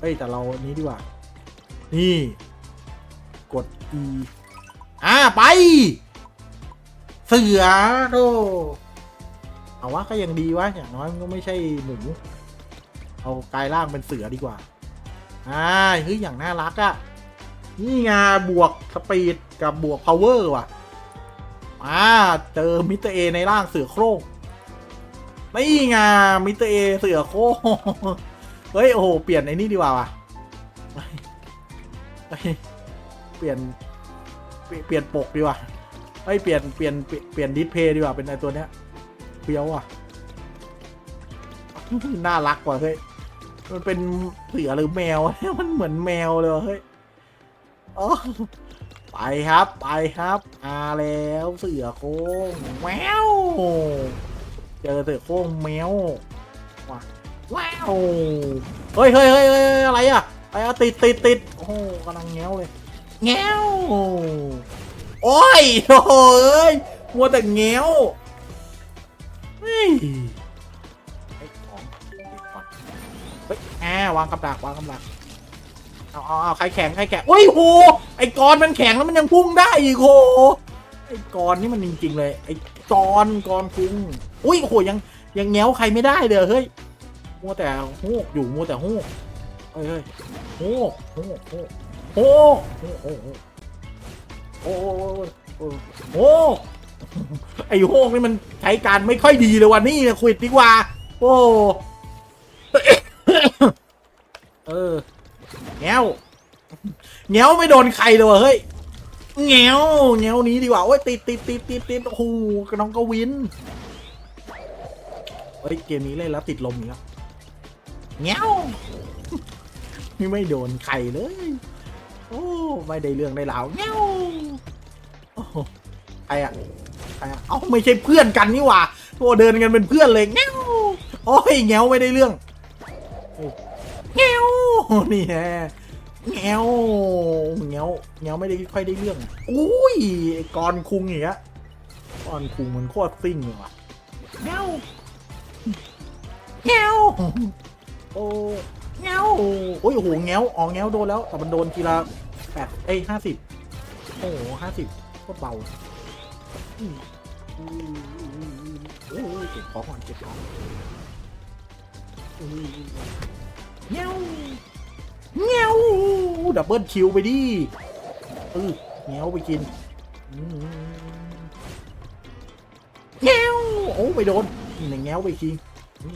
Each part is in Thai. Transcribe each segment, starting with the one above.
เอ้ยแต่เราอันนี้ดีกว่า นี่ กด E อ่าไป เสือโดเอาวะก็ยังดีวะอย่างน้อยมันก็ไม่ใช่หมูเอากายร่างเป็นเสือดีกว่า อ่าเฮ้ยอย่างน่ารักอะนี่ไงบวกสปีดกับบวกพาวเวอร์ว่ะอ่าเจอมิสเตอร์เอในร่างเสือโคร่งนี่ไงมิสเตอร์เอเสือโคร่ง เฮ้ย โอ้โห เปลี่ยนไอ้นี่ดีกว่าว่ะเปลี่ยน เปลี่ยนปกดีกว่าเฮ้ย เปลี่ยน เปลี่ยน เปลี่ยนเปลี่ยนดิสเพย์ดีกว่า เป็นไอตัวเนี้ยเฟี้ยวอะ น่ารักกว่ะเฮ้ย มันเป็นเสือหรือแมว มันเหมือนแมวเลยเฮ้ยอ๋อไปครับ ไปครับอาแล้วเสือโค้งแมว เจอเสือโค้งแมวว้า ว้าวเฮ้ยเฮ้ยเฮ้ยเฮ้ยอะไรอะไอ้อะติดติดติดโอ้โหกำลังแง้วเลยแง้วโอ้ยโอ้เอ้ยมัวแต่แง้วเฮ้ยเฮ้ยของเก็บก่อนเฮ้ยแอบวางกับดักวางกับดักเอาเอาเอาใครแข็งใครแข็งโอ้ยโหไอ้กรมันแข็งแล้วมันยังพุ่งได้อีกโหไอ้กรนี่มันจริงๆเลย ไอ้กรกรพุ่งอุ้ยโหยังยังแง้วใครไม่ได้เลยเฮ้ย มัวแต่โหกอยู่มัวแต่โหกเฮ้ยเฮ้ยโหกโหกโหกโหกโหกโหกโอ้โหโอ้โหโอ้โหไอ้โหกนี่มันใช้การไม่ค่อยดีเลยวันนี้นะคุยดีกว่า โอ้เออแง้วแง้วไม่โดนใครเลยวะเฮ้ยแง้วแง้วนี้ดีกว่าโอ้ยติดติดติดติดติดโอ้โหน้องก็วินเฮ้ยเกมนี้เล่นแล้วติดลมอีกแล้ว แง้วนี่ไม่โดนใครเลย โอ้ไม่ได้เรื่องได้ราวแง้วโอ้ใครอะใครอะเอ้าไม่ใช่เพื่อนกันนี่หว่าโอ้เดินกันเป็นเพื่อนเลยแง้วโอ้ยแงวไม่ได้เรื่องแงวนี่แฮะแงวแงวแงวไม่ได้ค่อยได้เรื่องอุ้ยไอ้กรคุงอย่างเงี้ยกรคุงมันโคตรซิ่งเลยว่ะแงวแงว อ้แงวโอ้ยโอ้โหแงวอ๋อแงวโดนแล้วแต่มันโดนทีละแปดเอ้ยห้าสิบโอ้โหห้าสิบโคตรเบาอืมอืมอืมอืมอืมโอ้ยเก็บของก่อนเก็บของเงี้ยวเงี้ยวดับเบิลคิวไปดิเออเงี้ยวไปกินอืมเงี้ยวโอ้ไม่โดนนี่เงี้ยวไปกินโอ้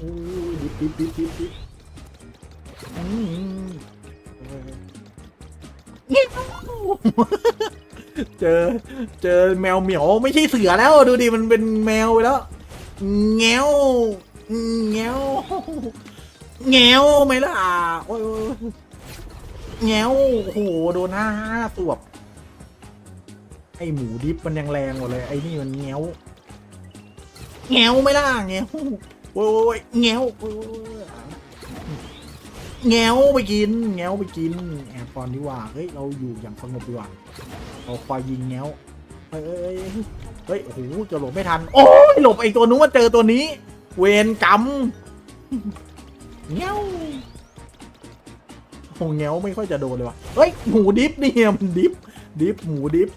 ยดิบดิบดิบดิบดิบอืม เจอ เจอแมวเหมียวไม่ใช่เสือแล้วดูดิมันเป็นแมวไปแล้วเงี้ยวเงี้ยวแงวไหมล่ะโอ้ยโอ้ยแงวโอ้โหโดนห้าห้าตวบไอหมูดิบมันยังแรงกว่าเลยไอนี่มันแงวแงวไหมล่ะแงวโอ้ยโอ้ยแงวโอ้ยโอ้ย แง้วไปกิน แง้วไปกิน แอบก่อนดีกว่า เฮ้ย เราอยู่อย่างสงบดีกว่าเราคอยยิงแงวเฮ้ยเฮ้ยเฮ้ย โอ้โห จะหลบไม่ทัน โอ้ย หลบไอตัวนู้นมาเจอตัวนี้ เวรกรรมเงี้ยวโหเงี้ยวไม่ค่อยจะโดนเลยว่ะ เฮ้ย หมูดิฟนี่มันดิฟ ดิฟ หมูดิฟ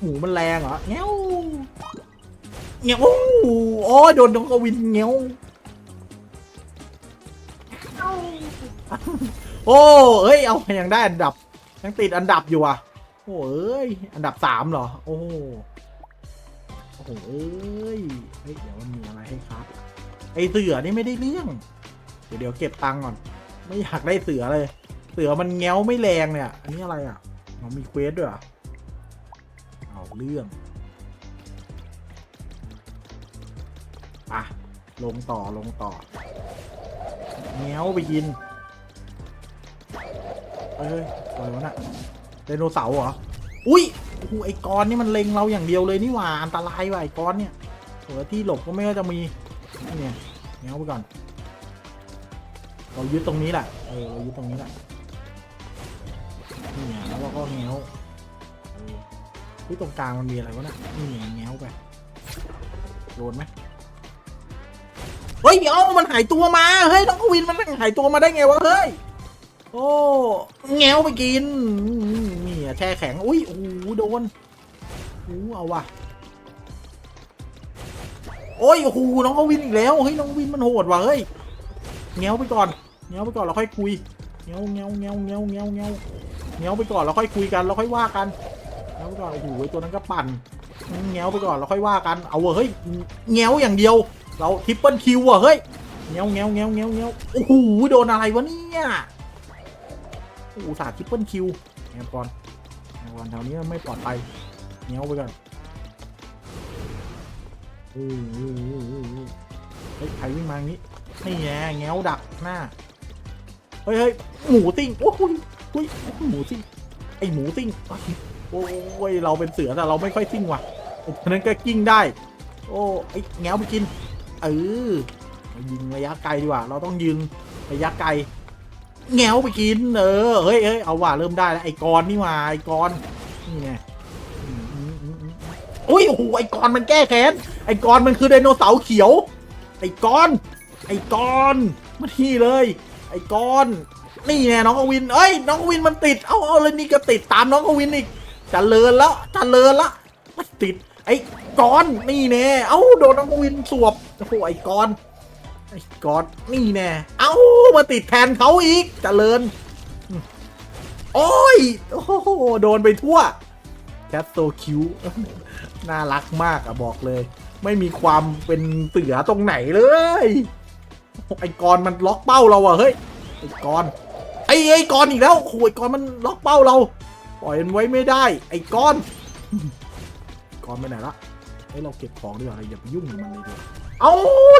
หมูมันแรงเหรอเงี้ยวเงี้ยวโอ้โหโอ้ยโดนน้องกวินเงี้ยว โอ้เอ้ย เอายังได้อันดับ ยังติดอันดับอยู่อะ โอ้เอ้ยอันดับสามเหรอ โอ้โหโอ้โหเอ้ยเฮ้ย เดี๋ยวมันมีอะไรให้ครับ ไอเสือนี่ไม่ได้เรื่อง เดี๋ยวเดี๋ยวเก็บตังค์ก่อน ไม่อยากได้เสือเลย เสือมันแง้วไม่แรงเนี่ย อันนี้อะไรอะมันมีเควสด้วยเอเอาเรื่องอะลงต่อลงต่อ แง้วไปกินเอ้ยอะไรวะน่ะไดโนเสาร์เหรอ อุ้ยโอ้ไอ้กรนี่มันเล็งเราอย่างเดียวเลยนี่หว่า อันตรายว่ะไอ้กรเนี่ยเออที่หลบก็ไม่ก็จะมีนี่เนี่ยแง้วไปก่อน เรายึดตรงนี้แหละ เออ เรายึดตรงนี้แหละนี่ไงแล้วเราก็แง้วเออเฮ้ยตรงกลางมันมีอะไรวะน่ะนี่ไงแง้วไปโดนไหม เฮ้ยเดี๋ยวมันหายตัวมา เฮ้ยน้องกวินมันหายตัวมาได้ไงวะ เฮ้ย โอ้แงวไปกินนี่อะแช่แข็ง อุ้ย โอ้โหโดนโอ้เอาว่ะ โอ้ย โอ้โห น้องกวินอีกแล้ว เฮ้ย น้องวินมันโหดว่ะ เฮ้ยแงวไปก่อน แงวไปก่อนเราค่อยคุยแงวแงวแงวแงวแงวแงวแงวไปก่อนเราค่อยคุยกันเราค่อยว่ากันแงวไปก่อน โอ้โหตัวนั้นก็ปั่นแงวไปก่อนเราค่อยว่ากัน เอาเว้ยเฮ้ยแงวอย่างเดียว เราทริปเปิลคิวอะเฮ้ยแงวแงวแงวแงวแงวโอ้โหโดนอะไรวะเนี่ยโอ้โหสาทริปเปิลคิวแอบก่อนแอบก่อนแถวนี้ไม่ปลอดภัยเงี้ยวไปก่อนโอ้โหเฮ้ยใครวิ่งมาอย่างนี้นี่แง่เงี้ยวดักหน้าเฮ้ยเฮ้ยหมูติ้งโอ้โหเฮ้ยหมูติ้งไอหมูติ้งโอ้ยเราเป็นเสือแต่เราไม่ค่อยติ้งว่ะฉะนั้นก็กิ้งได้ โอ้ไอแง้วไปกิน เออยิงระยะไกลดีกว่า เราต้องยิงระยะไกลแงวไปกิน เออ เฮ้ยเฮ้ยเอาว่ะเริ่มได้แล้วไอ้กรนี่ว่าไอ้กรนี่ไงอุ้ยโอ้โหไอ้กรมันแก้แค้นไอ้กรมันคือไดโนเสาร์เขียว ไอ้กรไอ้กรมาที่เลย ไอ้กรนี่ไงน้องกวินเอ้ยน้องกวินมันติด เอาเอาเลยนี่ก็ติดตามน้องกวินอีกจะเจริญแล้วจะเจริญละไม่ติด ไอ้กรนี่แน่เอ้าโดนน้องกวินสวบโอ้โหไอ้กรไอ้กอดนี่แน่เอ้ามาติดแทนเขาอีกเจริญโอ้ยโอ้โหโดนไปทั่วแคทโตคิวน่ารักมากอะบอกเลย ไม่มีความเป็นเสือตรงไหนเลยไอ้กรมันล็อกเป้าเราอะเฮ้ยไอ้กรไอ้ไอ้กรอีกแล้วโอ้ยกรมันล็อกเป้าเรา ปล่อยมันไว้ไม่ได้ ไอ้กร กรไปไหนละเฮ้ยเราเก็บของดีกว่าอย่าไปยุ่งกับมันเลยดีกว่าเอา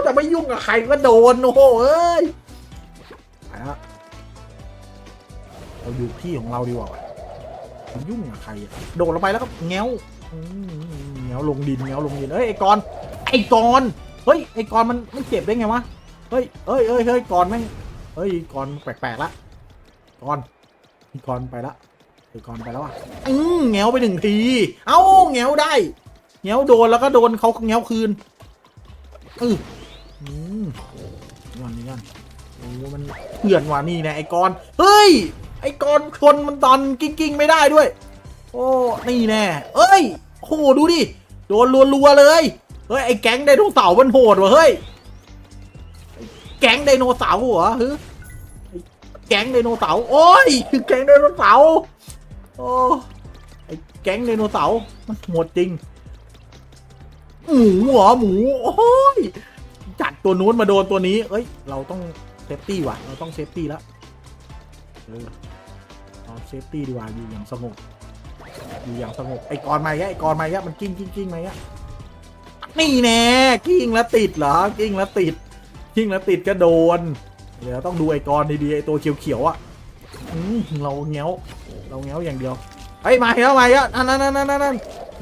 จะไม่ยุ่งกับใครก็โดนโอ้โหเอ้ยไปละเราอยู่ที่ของเราดีกว่ายุ่งกับใครอะโดดลงไปแล้วก็แง้วอืมแง้วลงดินแง้วลงดินเอ้ยไอ้กอนไอ้กอนเฮ้ยไอ้กอนมันไม่เจ็บได้ไงวะเฮ้ยเอ้ยเอ้ยเฮ้ยกอนแม่งเฮ้ยกอนแปลกๆละกอนไอ้กอนไปละ ไอ้กอนไปแล้วอะอืมแง้วไปหนึ่งที เอ้าแง้วได้แง้วโดนแล้วก็โดนเขาแง้วคืนเอออืมนี่ก่อนนี่ก่อนโอ้มันเพื่อนว่ะนี่นะไอ้กอนเฮ้ย ไอ้กอนชนมันตอนกิ้งกิ้งๆไม่ได้ด้วย โอ้นี่แน่เอ้ยโอ้โหดูดิโดนรัวๆเลยเฮ้ยไอ้แก๊งไดโนเสาร์มันโหดว่ะเฮ้ยแก๊งไดโนเสาร์เหรอฮึแก๊งไดโนเสาร์โอ้ยคือแก๊งไดโนเสาร์ โอ้ไอ้แก๊งไดโนเสาร์มันโหดจริง หมูเหรอหมู โอ้ยจัดตัวนู้นมาโดนตัวนี้ เอ้ย เราต้องเซฟตี้ว่ะ เราต้องเซฟตี้แล้วเออเราเซฟตี้ดีกว่าอยู่อย่างสงบอยู่อย่างสงบไอ้กรมาแยะไอ้กรมาแยะมันกิ้งกิ้งกิ้งมาแยะนี่แน่กิ้งแล้วติดเหรอกิ้งแล้วติดกิ้งแล้วติดก็โดน เดี๋ยวต้องดูไอ้กรดีๆไอ้ตัวเขียวๆอะ อืมเราเงี้ยวเราเงี้ยวอย่างเดียวเฮ้ยมาแล้วมาแล้วนั่นนั่นนั่นนั่นนั่น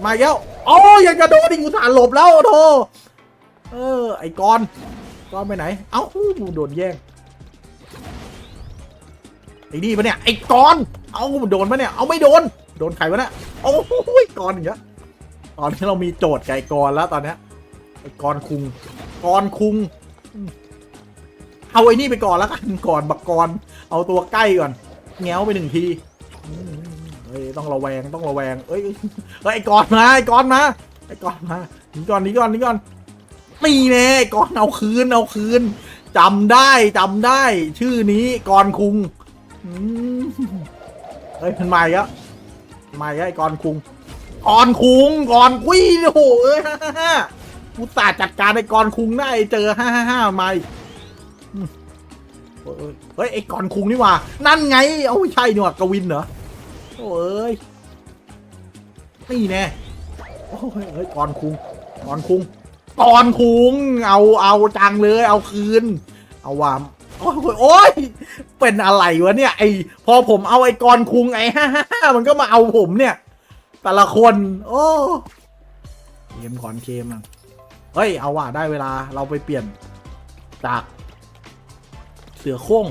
มาแล้วโอ้ยยังจะโดนอีกอุตส่าห์หลบแล้วโธ่เออไอ้กอนกอนไปไหน เอ้าโดนแย่งไอ้นี่ปะเนี่ยไอ้กอนเอ้าโดนปะเนี่ยเอาไม่โดน โดนใครวะเนี่ยโอ้ยกอนอย่างเงี้ยตอนนี้เรามีโจทย์ไก่กอนแล้วตอนเนี้ยไอ้กอนคุงกอนคุงเอาไอ้นี่ไปก่อนแล้วกันก่อนบักกอนเอาตัวใกล้ก่อน แง้วไปหนึ่งทีเฮ้ยต้องระแวงต้องระแวงเอ้ยเฮ้ยไอ้กอนมาไอ้กอนมาไอ้กอนมาหนีก่อนหนีก่อนหนีก่อนนี่แน่กอนเอาคืนเอาคืนจำได้จำได้ ชื่อนี้กอนคุงเฮ้ยมันมาอีกแล้วมาอีกแล้วไอ้กอนคุงกอนคุงกอนกุ้ยโอ้โหเอ้ยฮ่าฮ่าฮ่าอุตส่าห์จัดการไอ้กอนคุงได้เจอฮ่าฮ่าฮ่ามาอีก เฮ้ยไอ้กอนคุงนี่ว่า นั่นไง เอาใช่นี่ว่ากวินเหรอ โอ้ยนี่แน่โอ้ยเฮ้ยกอนคุงกอนคุงกอนคุง เอาเอาจังเลย เอาคืน เอาวามโอ้ยโอ้ย เป็นอะไรวะเนี่ย ไอพอผมเอาไอ้กอนคุงไอ้ฮ่าฮ่ามันก็มาเอาผมเนี่ย แต่ละคน โอ้เกมขอนเกมอะเฮ้ย เอาว่ะได้เวลาเราไปเปลี่ยนจาก สือโคร่ง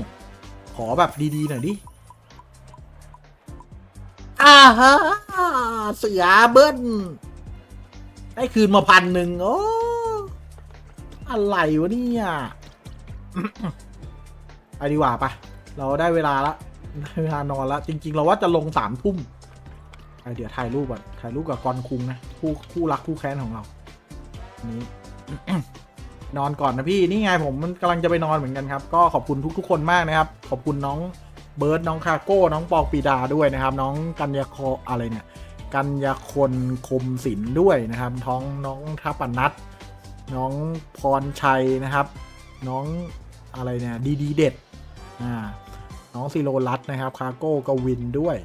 ขอแบบดีๆหน่อยดิอ่าฮะเสือเบิ้ลได้คืนมาพันหนึ่งโอ้อะไรวะเนี่ยไปดีกว่าปะเราได้เวลาละได้เวลานอนล้วจริง ๆ เราว่าจะลงสามทุ่มไปเดี๋ยวถ่ายรูปก่อนถ่ายรูปกับกอนคุงนะคู่คู่รักคู่แค้นของเราอัน นอนก่อนนะพี่นี่ไงผมมันกำลังจะไปนอนเหมือนกันครับ ก็ขอบคุณทุกๆ คนมากนะครับ ขอบคุณน้องเบิร์ดน้องคาโก้ น้องปองปีดาด้วยนะครับ น้องกัญญาโคอะไรเนี่ย กัญญาคนคมศิลป์ด้วยนะครับ ท้องน้องทัปนัทน้องพรชัยนะครับ น้องอะไรเนี่ยดีดีเด็ดอ่าน้องซิโรรัตน์นะครับคาโก้กวินด้วย